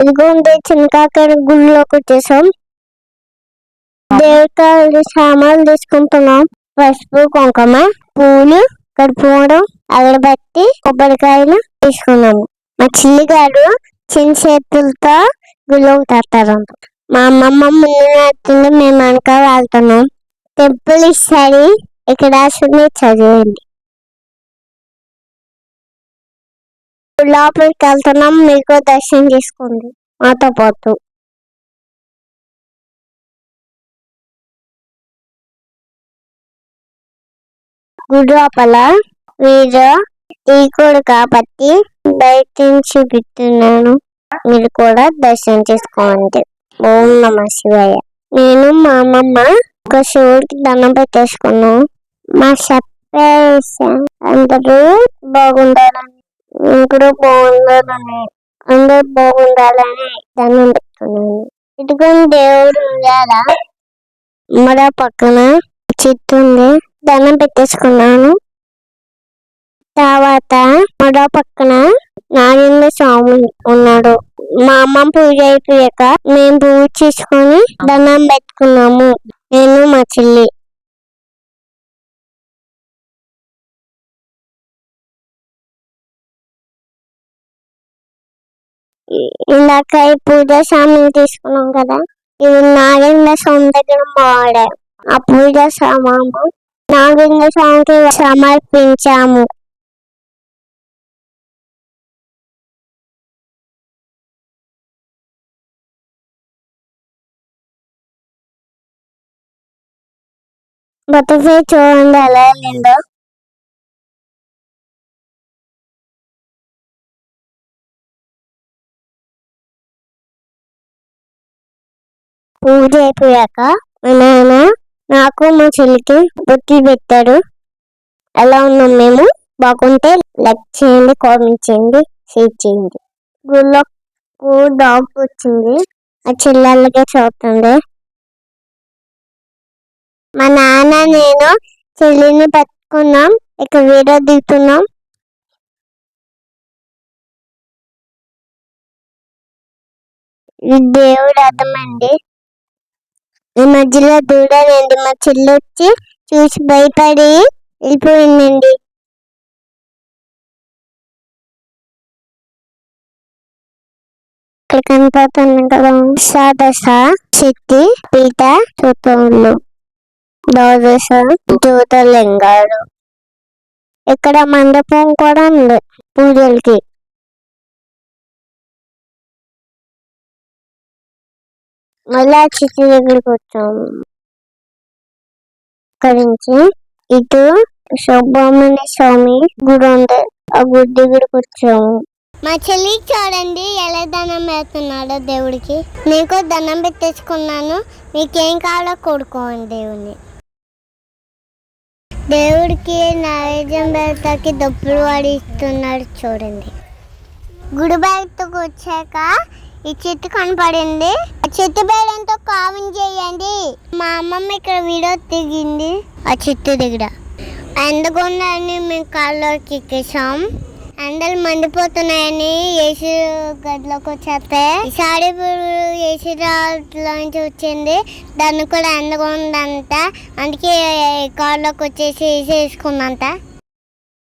ఇదిగోండి చిన్నకాకర గుళ్ళోకి వచ్చేసాం. దేవతలు సామాన్లు తీసుకుంటున్నాం. పసుపు కుంకుమ పూలు కర్పూరం అగరబత్తి కొబ్బరికాయలు తీసుకున్నాము మా చిల్లి గారు చిన్న చేతులతో గుళ్ళోకి తట్టారంట మా అమ్మమ్మ ముందు నడుతుంది మేము వెనక వెళ్తున్నాం. టెంపుల్ ఇస్తాడు ఇక్కడ రాసింది చదివండి లోపలికి వెళ్తున్నాం మీకు దర్శనం చేసుకోండి. మాతో పాటు. గుడి లోపల మీరు కూడా కాబట్టి బయట నుంచి చూపిస్తున్నాను మీరు కూడా దర్శనం చేసుకోండి. ఓం నమ శివయ్య నేను మా అమ్మమ్మ ఒక శివుడికి దండం పెట్టేసుకున్నాను. మా చెప్పేసాం అందరూ బాగుండాలని నేను బాగుండాలని అందరూ బాగుండాలని దండం పెట్టుకున్నాను. ఇదిగోని దేవుడు ఉండాలా మరో పక్కన చెట్టు ఉంది. దండం పెట్టేసుకున్నాను. తర్వాత మరో పక్కన నాగేంద్ర స్వామి ఉన్నాడు. మా అమ్మ పూజ అయిపోయాక మేము పూజ చేసుకొని దండం పెట్టుకున్నాము. నేను మా చెల్లి. ఇందాక పూజ సామాన్లు తీసుకున్నాం కదా ఇది నాగేంద్ర స్వామి దగ్గర వాడే ఆ పూజ సామాను నాగేంద్ర స్వామికి సమర్పించాము. బటర్ఫ్లై చూడండి ఎలా వెళ్ళిందో పూజ అయిపోయాక మా నాన్న నాకు మా చెల్లికి బొట్లు పెట్టాడు. ఎలా ఉన్నాం మేము? బాగుంటే లైక్ చేయండి కామెంట్ చేయండి షేర్ చేయండి. గుళ్ళో డాగ్ వచ్చింది. ఆ చెల్లెళ్ళకే చూస్తుంది. మా నాన్న నేను చెల్లిని పట్టుకున్నాం. ఇక వీడియో దిగుతున్నాం. దేవుడు అర్థమండి ఈ మధ్యలో దూడనండి మా చెల్లి వచ్చి చూసి భయపడి వెళ్ళిపోయిందండి. ఇక్కడ కనపడుతుంది కదా సాదస చిట్టి పీట చూతోళ్ళు ద్వాదశ జ్యోతిర్లింగాలు. ఇక్కడ మండపం కూడా ఉంది పూజలకి. మళ్ళా ఆ చిట్టి దగ్గరికి వచ్చాము అక్కడి నుంచి ఇటు సుబ్రహ్మణ్య స్వామి గుడి ఉంది. ఆ గుడి దగ్గరికి వచ్చాము. మా చెల్లి చూడండి ఎలా దండం పెడుతున్నాడో దేవుడికి. నీకు దండం పెట్టేసుకున్నాను. మీకేం కావాలో కొడుకోండి దేవుని దేవుడికి నైవేద్యం పెడతాకి డబ్బులు వాడిస్తున్నాడు చూడండి. గుడి బయటకు వచ్చాక ఈ చెట్టు కనపడింది. ఆ చెట్టు పేరంతో కామెంట్ చేయండి. మా అమ్మమ్మ ఇక్కడ వీడియో దిగింది. ఆ చెట్టు దగ్గర. ఎందుకున్నాయని మేము కాళ్ళలోకి ఎక్కేసాం ఎండలు మండిపోతున్నాయని ఏసీ గదిలోకి వచ్చేస్తే ఈసారి ఏసీ నుంచి వచ్చింది. దాన్ని కూడా ఎండగా ఉందంట అందుకే కాళ్ళలోకి వచ్చేసి ఏసీ వేసుకుందంట